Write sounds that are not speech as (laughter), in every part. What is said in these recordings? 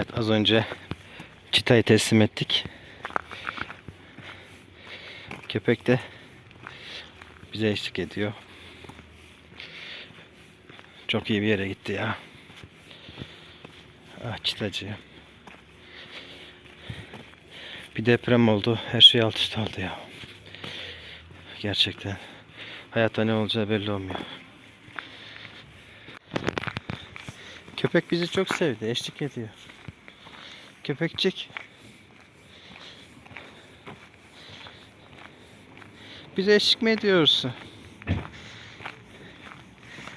Evet az önce çitayı teslim ettik. Köpek de bize eşlik ediyor. Çok iyi bir yere gitti ya. Ah çitacı. Bir deprem oldu. Her şey alt üst oldu ya. Gerçekten. Hayatta ne olacağı belli olmuyor. Köpek bizi çok sevdi. Eşlik ediyor. Köpekçik. Bize eşlik mi ediyorsun?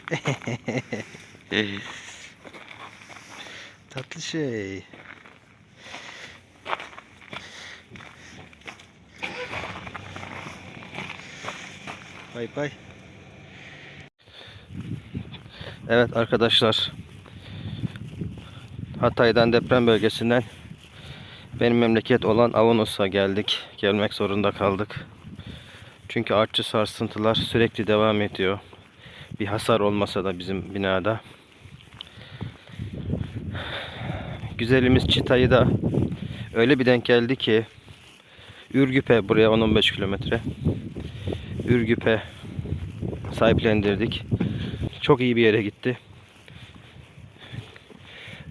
(laughs) Tatlı şey. Bay bay. Evet arkadaşlar. Hatay'dan deprem bölgesinden benim memleket olan Avanos'a geldik. Gelmek zorunda kaldık. Çünkü artçı sarsıntılar sürekli devam ediyor. Bir hasar olmasa da bizim binada. Güzelimiz Çita'yı da öyle bir denk geldi ki Ürgüp'e buraya 10-15 kilometre. Ürgüp'e sahiplendirdik. Çok iyi bir yere gitti.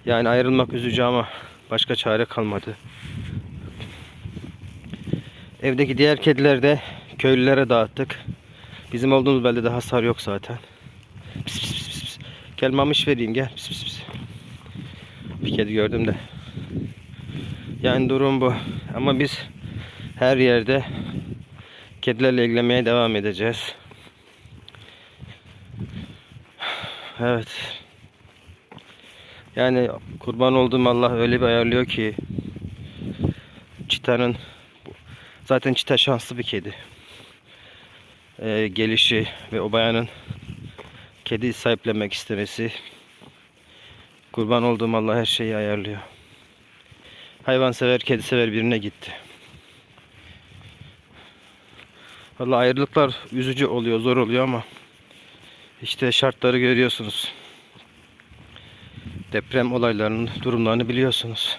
Yani ayrılmak üzücü ama başka çare kalmadı. Evdeki diğer kediler de köylülere dağıttık. Bizim olduğumuz beldede hasar yok zaten. Pis pis pis pis. Gel mamış vereyim gel. Pis pis pis. Bir kedi gördüm de. Yani durum bu. Ama biz her yerde kedilerle ilgilenmeye devam edeceğiz. Evet. Yani kurban olduğum Allah öyle bir ayarlıyor ki çitanın zaten çita şanslı bir kedi. Ee, gelişi ve o bayanın kedi sahiplenmek istemesi kurban olduğum Allah her şeyi ayarlıyor. Hayvansever, kedi sever birine gitti. Vallahi ayrılıklar üzücü oluyor, zor oluyor ama işte şartları görüyorsunuz. Deprem olaylarının durumlarını biliyorsunuz.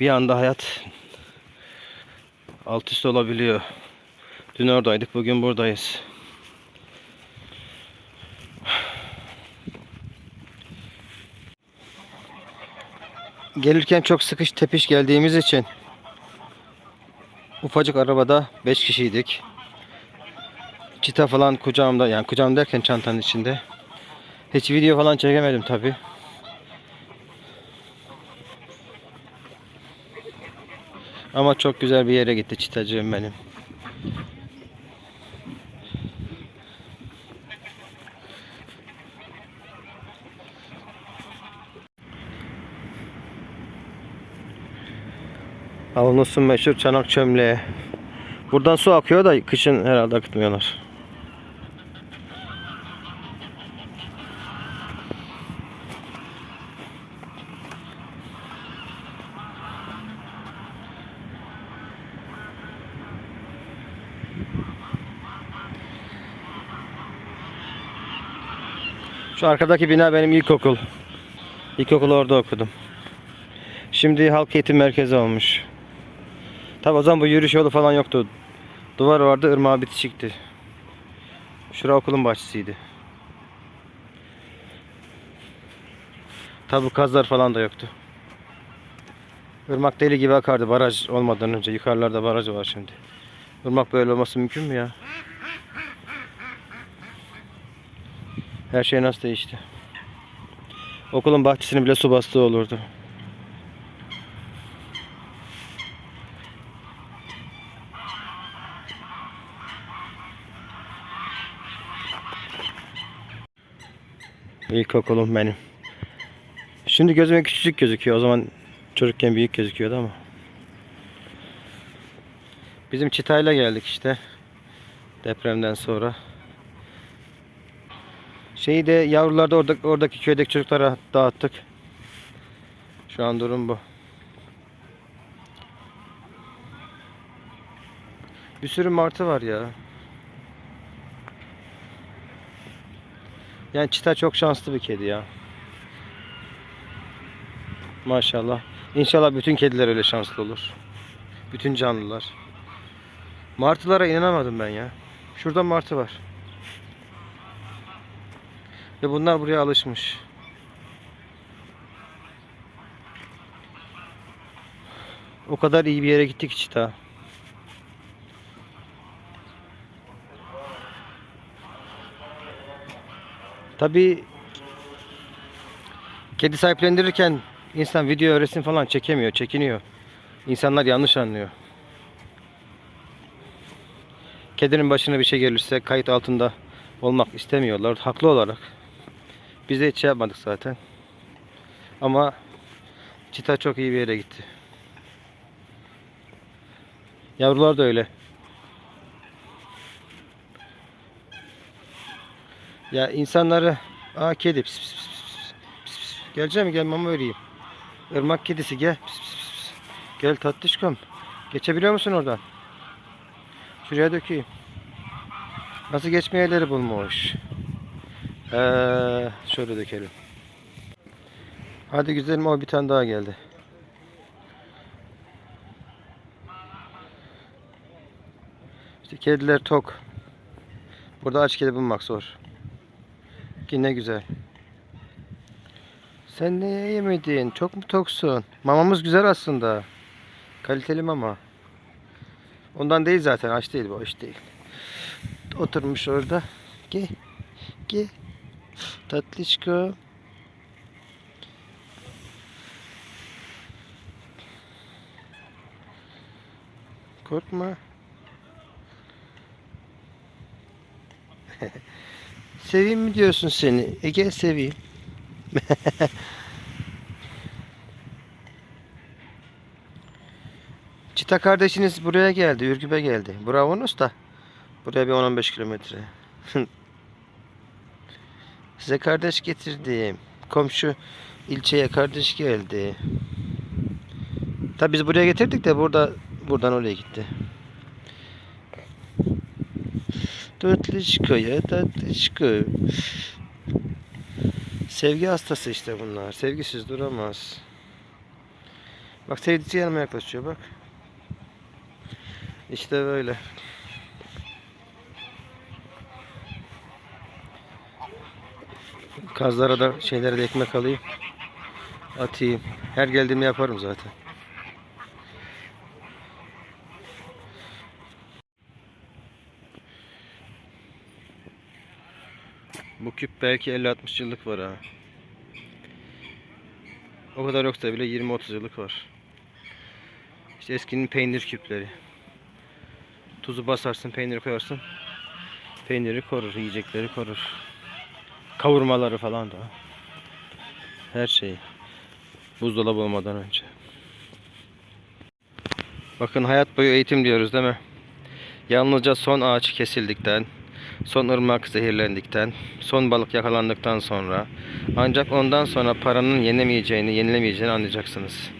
Bir anda hayat alt üst olabiliyor. Dün oradaydık, bugün buradayız. Gelirken çok sıkış tepiş geldiğimiz için ufacık arabada 5 kişiydik. Çita falan kucağımda yani kucağım derken çantanın içinde. Hiç video falan çekemedim tabi. Ama çok güzel bir yere gitti çitacığım benim. Avanos'un meşhur çanak çömleği. Buradan su akıyor da kışın herhalde akıtmıyorlar. Şu arkadaki bina benim ilkokul. İlkokulu orada okudum. Şimdi halk eğitim merkezi olmuş. Tabi o zaman bu yürüyüş yolu falan yoktu. Duvar vardı, ırmağa bitişikti. Şura okulun bahçesiydi. Tabi kazlar falan da yoktu. Irmak deli gibi akardı baraj olmadan önce. Yukarılarda baraj var şimdi. Irmak böyle olması mümkün mü ya? Her şey nasıl değişti? Okulun bahçesini bile su bastığı olurdu. İlkokulum benim. Şimdi gözüme küçücük gözüküyor. O zaman çocukken büyük gözüküyordu ama. Bizim çitayla geldik işte. Depremden sonra. Şeyi de yavruları da orada, oradaki köydeki çocuklara dağıttık. Şu an durum bu. Bir sürü martı var ya. Yani çita çok şanslı bir kedi ya. Maşallah. İnşallah bütün kediler öyle şanslı olur. Bütün canlılar. Martılara inanamadım ben ya. Şurada martı var. Ve bunlar buraya alışmış. O kadar iyi bir yere gittik ki çita. Tabii kedi sahiplendirirken insan video resim falan çekemiyor, çekiniyor. İnsanlar yanlış anlıyor. Kedinin başına bir şey gelirse kayıt altında olmak istemiyorlar. Haklı olarak. Biz de hiç şey yapmadık zaten. Ama Çita çok iyi bir yere gitti. Yavrular da öyle. Ya insanları aa kedi pis pis pis pis pis pis. Geleceğim gel mama vereyim. Irmak kedisi gel. Pis pis pis. Gel tatlışkom. Geçebiliyor musun oradan? Şuraya dökeyim. Nasıl geçme yerleri bulmuş. Ee, şöyle dökelim. Hadi güzelim o bir tane daha geldi. İşte kediler tok. Burada aç kedi bulmak zor. Ki ne güzel. Sen ne yemedin? Çok mu toksun? Mamamız güzel aslında. Kaliteli mama. Ondan değil zaten. Aç değil bu. Aç değil. Oturmuş orada. Gel. Gel. Tatlışko. Korkma. (laughs) seveyim mi diyorsun seni? E gel seveyim. (laughs) Çita kardeşiniz buraya geldi. Ürgüp'e geldi. Bravonuz da. Buraya bir 10-15 kilometre. (laughs) Size kardeş getirdim. Komşu ilçeye kardeş geldi. Tabi biz buraya getirdik de burada buradan oraya gitti. Tatlışko ya tatlışko. Sevgi hastası işte bunlar. Sevgisiz duramaz. Bak sevdiceği yanıma yaklaşıyor bak. İşte böyle. Kazlara da şeylere de ekmek alayım. Atayım. Her geldiğimde yaparım zaten. Bu küp belki 50-60 yıllık var ha. O kadar yoksa bile 20-30 yıllık var. İşte eskinin peynir küpleri. Tuzu basarsın, peyniri koyarsın. Peyniri korur, yiyecekleri korur. Kavurmaları falan da. Her şeyi. Buzdolabı olmadan önce. Bakın hayat boyu eğitim diyoruz değil mi? Yalnızca son ağaç kesildikten, son ırmak zehirlendikten, son balık yakalandıktan sonra ancak ondan sonra paranın yenemeyeceğini, yenilemeyeceğini anlayacaksınız.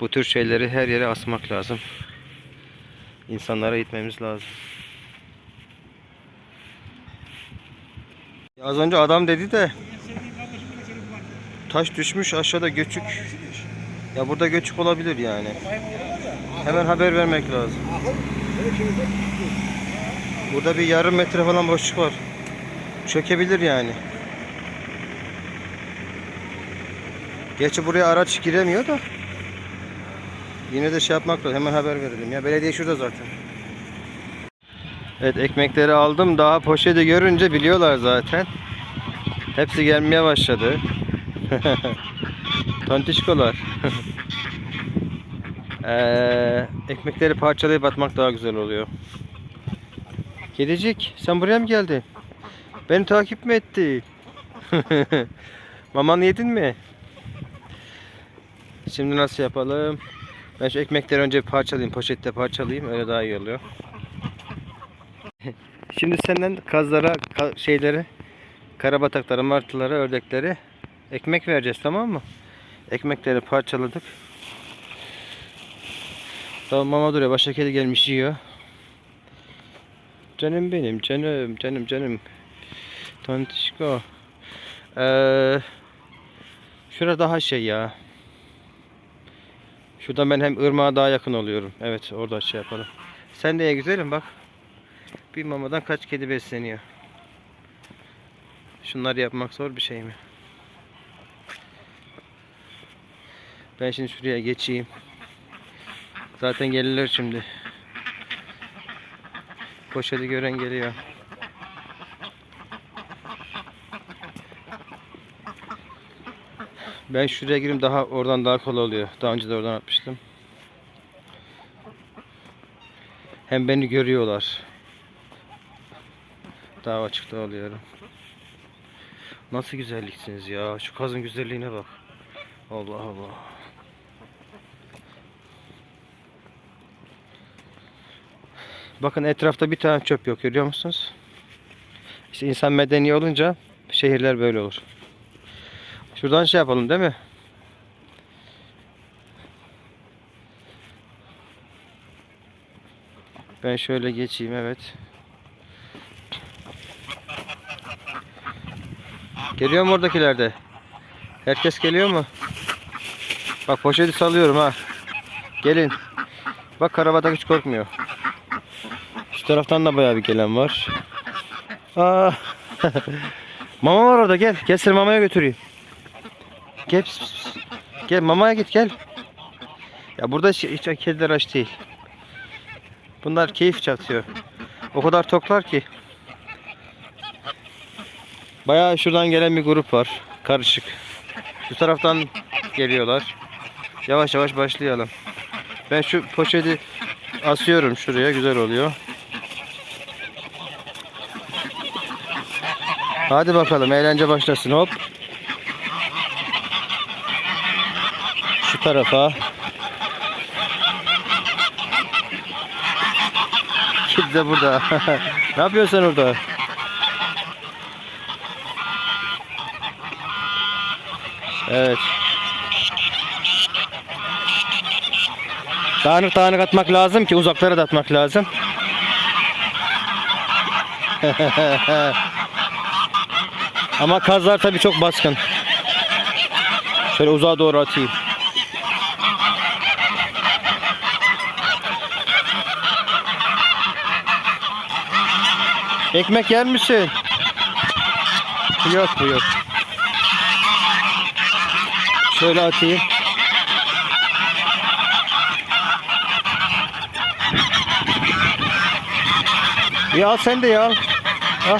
Bu tür şeyleri her yere asmak lazım. İnsanlara eğitmemiz lazım. Az önce adam dedi de taş düşmüş aşağıda göçük. Ya burada göçük olabilir yani. Hemen haber vermek lazım. Burada bir yarım metre falan boşluk var. Çökebilir yani. Gerçi buraya araç giremiyor da. Yine de şey yapmak lazım. Hemen haber verelim. Ya belediye şurada zaten. Evet ekmekleri aldım. Daha poşeti görünce biliyorlar zaten. Hepsi gelmeye başladı. (laughs) Tontişkolar. (laughs) Ee, ekmekleri parçalayıp atmak daha güzel oluyor. Kedicik sen buraya mı geldin? Beni takip mi etti? (laughs) Mamanı yedin mi? Şimdi nasıl yapalım? Ben şu ekmekleri önce parçalayayım. Poşette parçalayayım. Öyle daha iyi oluyor. (laughs) Şimdi senden kazlara, ka- şeyleri, karabataklara, martılara, ördeklere ekmek vereceğiz tamam mı? Ekmekleri parçaladık. Tamam mama duruyor. Başka kedi gelmiş yiyor. Canım benim, canım, canım, canım. Tontişko. Ee, şurada daha şey ya. Şuradan ben hem ırmağa daha yakın oluyorum. Evet orada şey yapalım. Sen de ye güzelim bak. Bir mamadan kaç kedi besleniyor. Şunları yapmak zor bir şey mi? Ben şimdi şuraya geçeyim. Zaten gelirler şimdi. Poşeti gören geliyor. Ben şuraya gireyim daha oradan daha kolay oluyor. Daha önce de oradan atmıştım. Hem beni görüyorlar. Daha açıkta oluyorum. Nasıl güzelliksiniz ya. Şu kazın güzelliğine bak. Allah Allah. Bakın etrafta bir tane çöp yok görüyor musunuz? İşte insan medeni olunca şehirler böyle olur. Şuradan şey yapalım değil mi? Ben şöyle geçeyim evet. Geliyor mu oradakilerde? Herkes geliyor mu? Bak poşeti salıyorum ha. Gelin. Bak karabatak hiç korkmuyor. Şu taraftan da bayağı bir gelen var. Aa. (laughs) Mama var orada gel. Gel seni mamaya götüreyim. Gel. pis, pis. Gel mamaya git gel. Ya burada hiç, hiç kediler aç değil. Bunlar keyif çatıyor. O kadar toklar ki. Bayağı şuradan gelen bir grup var. Karışık. Şu taraftan geliyorlar. Yavaş yavaş başlayalım. Ben şu poşeti asıyorum şuraya. Güzel oluyor. Hadi bakalım eğlence başlasın hop. Şu tarafa. Kedi de burada. (laughs) ne yapıyorsun orada? Evet. Dağınık dağınık atmak lazım ki uzaklara da atmak lazım. (laughs) Ama kazlar tabii çok baskın. Şöyle uzağa doğru atayım. Ekmek yer misin? Yok bu yok. Şöyle atayım. Ya sen de ya. al. Al.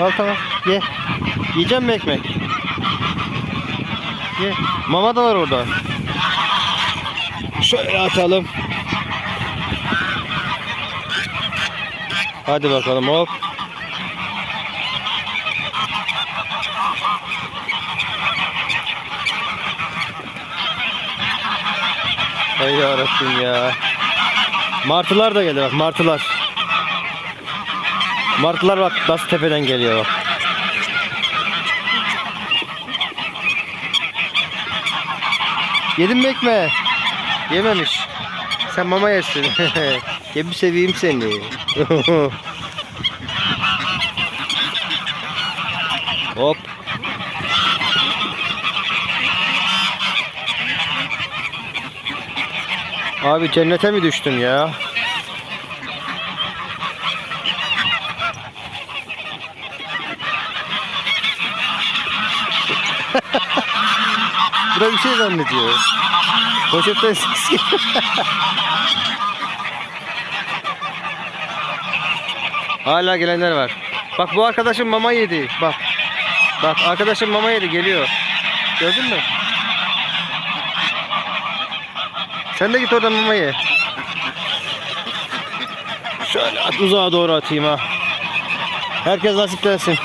Al tamam. Ye. Yiyeceğim mi ekmek? Ye. Mama da var orada. Şöyle atalım. Hadi bakalım hop. Ey yarabbim ya. Martılar da geldi bak martılar. Martılar bak nasıl tepeden geliyor bak. Yedin mi ekmeği? Yememiş. Sen mama yersin. (laughs) Gel bir seveyim seni. (laughs) Hop. Abi cennete mi düştün ya? (laughs) Bura bir şey zannediyor. Poşetten ses. (laughs) Hala gelenler var. Bak bu arkadaşım mama yedi. Bak. Bak arkadaşım mama yedi geliyor. Gördün mü? Sen de git oradan mama ye. Şöyle at uzağa doğru atayım ha. Herkes nasiplensin.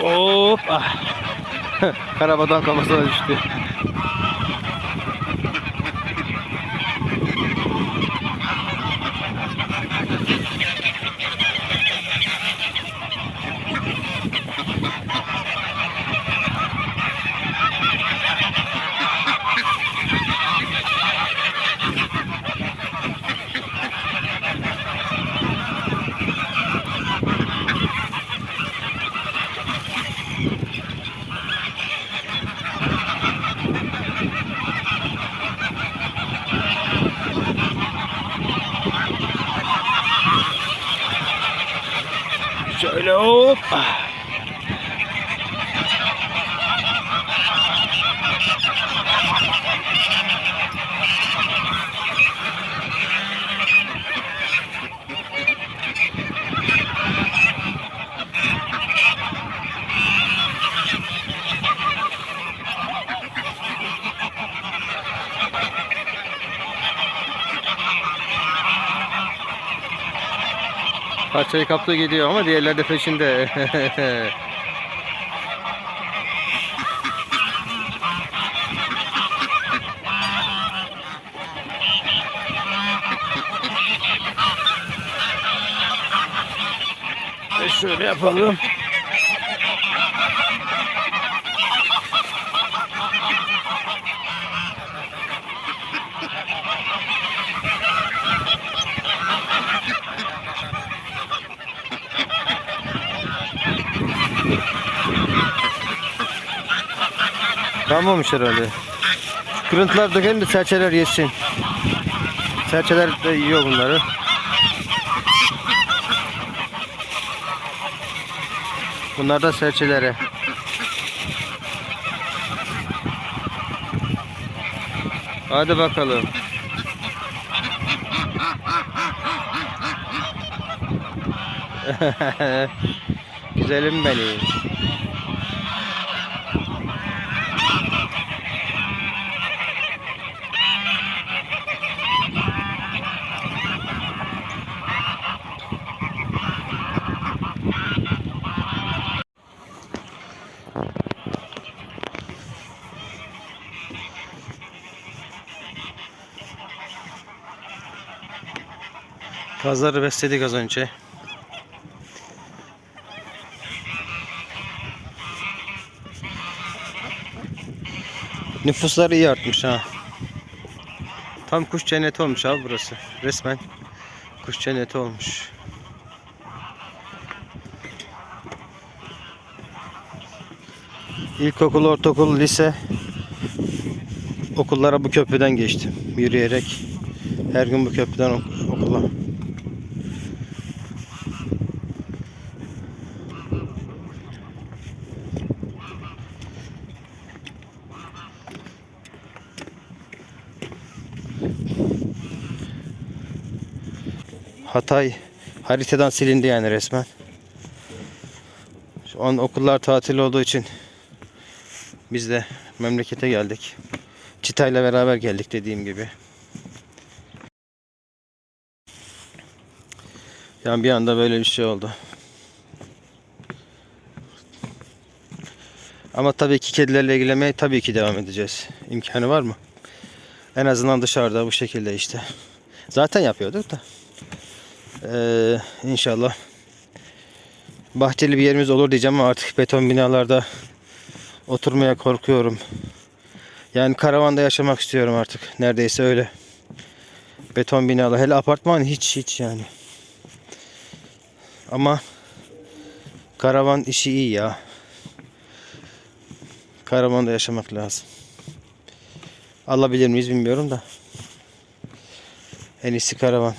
Hop. Ah. (laughs) Karabadan kafasına düştü. Parçayı kaptı gidiyor ama diğerler de peşinde. Ve şöyle yapalım. Kalmamış herhalde. Kırıntılar dökelim de serçeler yesin. Serçeler de yiyor bunları. Bunlar da serçelere. Hadi bakalım. (laughs) Güzelim benim. Kazları besledik az önce. Nüfusları iyi artmış ha. Tam kuş cenneti olmuş abi burası. Resmen kuş cenneti olmuş. İlkokul, ortaokul, lise okullara bu köprüden geçtim. Yürüyerek her gün bu köprüden ok- okula. Hatay haritadan silindi yani resmen. Şu an okullar tatil olduğu için biz de memlekete geldik. Çitayla beraber geldik dediğim gibi. Yani bir anda böyle bir şey oldu. Ama tabii ki kedilerle ilgilenmeye tabii ki devam edeceğiz. İmkanı var mı? En azından dışarıda bu şekilde işte. Zaten yapıyorduk da. Ee, inşallah bahçeli bir yerimiz olur diyeceğim ama artık beton binalarda oturmaya korkuyorum. Yani karavanda yaşamak istiyorum artık. Neredeyse öyle. Beton binalar. Hele apartman hiç hiç yani. Ama karavan işi iyi ya. Karavanda yaşamak lazım. Alabilir miyiz bilmiyorum da. En iyisi karavan.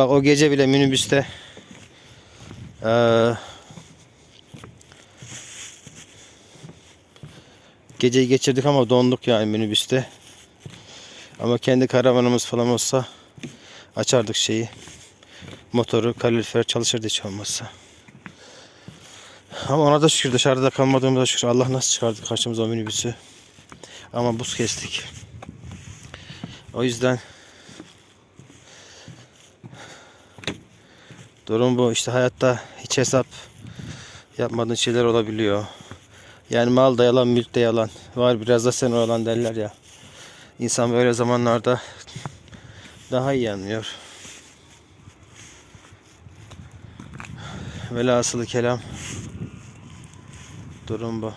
Bak o gece bile minibüste eee geceyi geçirdik ama donduk yani minibüste. Ama kendi karavanımız falan olsa açardık şeyi. Motoru, kalorifer çalışırdı hiç olmazsa. Ama ona da şükür dışarıda kalmadığımıza şükür. Allah nasıl çıkardı karşımıza o minibüsü. Ama buz kestik. O yüzden durum bu. İşte hayatta hiç hesap yapmadığın şeyler olabiliyor. Yani mal da yalan, mülk de yalan. Var biraz da sen olan derler ya. İnsan böyle zamanlarda daha iyi anlıyor. Velhasılı kelam durum bu.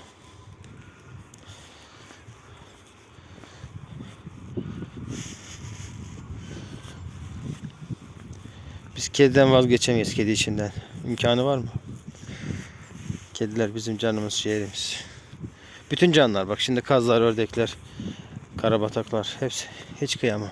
Kediden vazgeçemeyiz kedi içinden. İmkanı var mı? Kediler bizim canımız ciğerimiz. Bütün canlılar bak şimdi kazlar, ördekler, karabataklar hepsi hiç kıyamam.